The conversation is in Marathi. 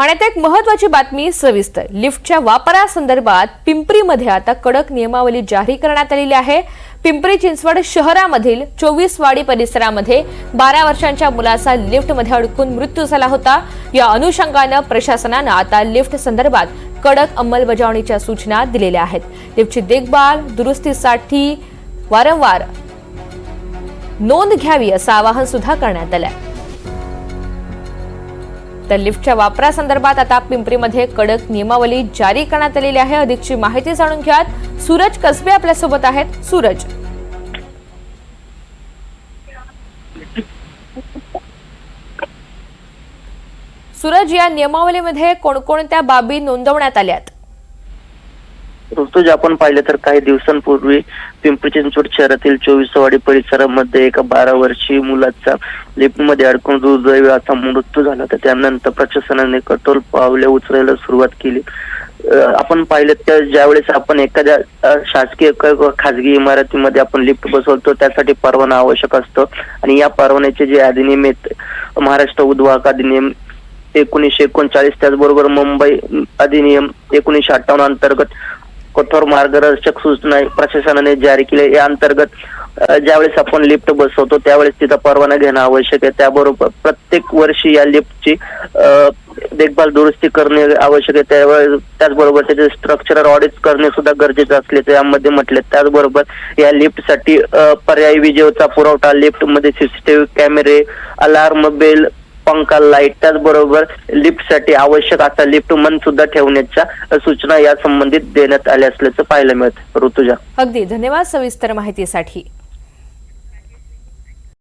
आणि आता एक महत्वाची बातमी सविस्तर. लिफ्टच्या वापरासंदर्भात पिंपरीमध्ये आता कडक नियमावली जारी करण्यात आलेली आहे. पिंपरी चिंचवड शहरामधील चोवीसवाडी परिसरामध्ये बारा वर्षांच्या मुलाचा लिफ्टमध्ये अडकून मृत्यू झाला होता. या अनुषंगानं प्रशासनानं आता लिफ्ट संदर्भात कडक अंमलबजावणीच्या सूचना दिलेल्या आहेत. लिफ्टची देखभाल दुरुस्तीसाठी वारंवार नोंद घ्यावी असं आवाहन सुद्धा करण्यात आहे तर लिफ्टच्या वापरासंदर्भात आता पिंपरीमध्ये कडक नियमावली जारी करण्यात आलेली आहे. अधिकची माहिती जाणून घ्यात. सूरज कसबे आपल्यासोबत आहेत. सूरज. सूरज या नियमावलीमध्ये कोणकोणत्या बाबी नोंदवण्यात आल्यात? ऋतुज आपण पाहिलं तर काही दिवसांपूर्वी पिंपरी चिंचवड शहरातील चोवीसवाडी परिसरामध्ये एका बारा वर्षीय मुलाचा लिफ्टमध्ये अडकून दुर्दैवी असा मृत्यू झाला. तर त्यानंतर प्रशासनाने कठोर पावले उचलायला सुरुवात केली. आपण पाहिलं तर ज्यावेळेस आपण एखाद्या शासकीय खाजगी इमारतीमध्ये आपण लिफ्ट बसवतो त्यासाठी परवाना आवश्यक असतो. आणि या परवान्याचे जे अधिनियम आहेत महाराष्ट्र उद्वाहक अधिनियम एकोणीसशे एकोणचाळीस त्याचबरोबर मुंबई अधिनियम एकोणीसशे अठ्ठावन्न अंतर्गत कठोर मार्गदर्शक सूचना प्रशासनाने जारी केल्या या अंतर्गत ज्यावेळेस आपण लिफ्ट बसवतो त्यावेळेस तिचा परवाना घेणं आवश्यक आहे. त्याबरोबर प्रत्येक वर्षी या लिफ्टची देखभाल दुरुस्ती करणे आवश्यक आहे. त्यावेळेस त्याचबरोबर त्याचे स्ट्रक्चरल ऑडिट करणे सुद्धा गरजेचं असले यामध्ये म्हटले. त्याचबरोबर या लिफ्टसाठी पर्यायी विजेचा पुरवठा लिफ्टमध्ये सीसीटीव्ही कॅमेरे अलार्म बेल पंखा लाइट. त्याचबरोबर लिफ्टसाठी आवश्यक असा लिफ्ट मन सुद्धा ठेवण्याच्या सूचना या संबंधित देण्यात आल्या असल्याचं पाहायला मिळतं. ऋतुजा. अगदी. धन्यवाद सविस्तर माहितीसाठी.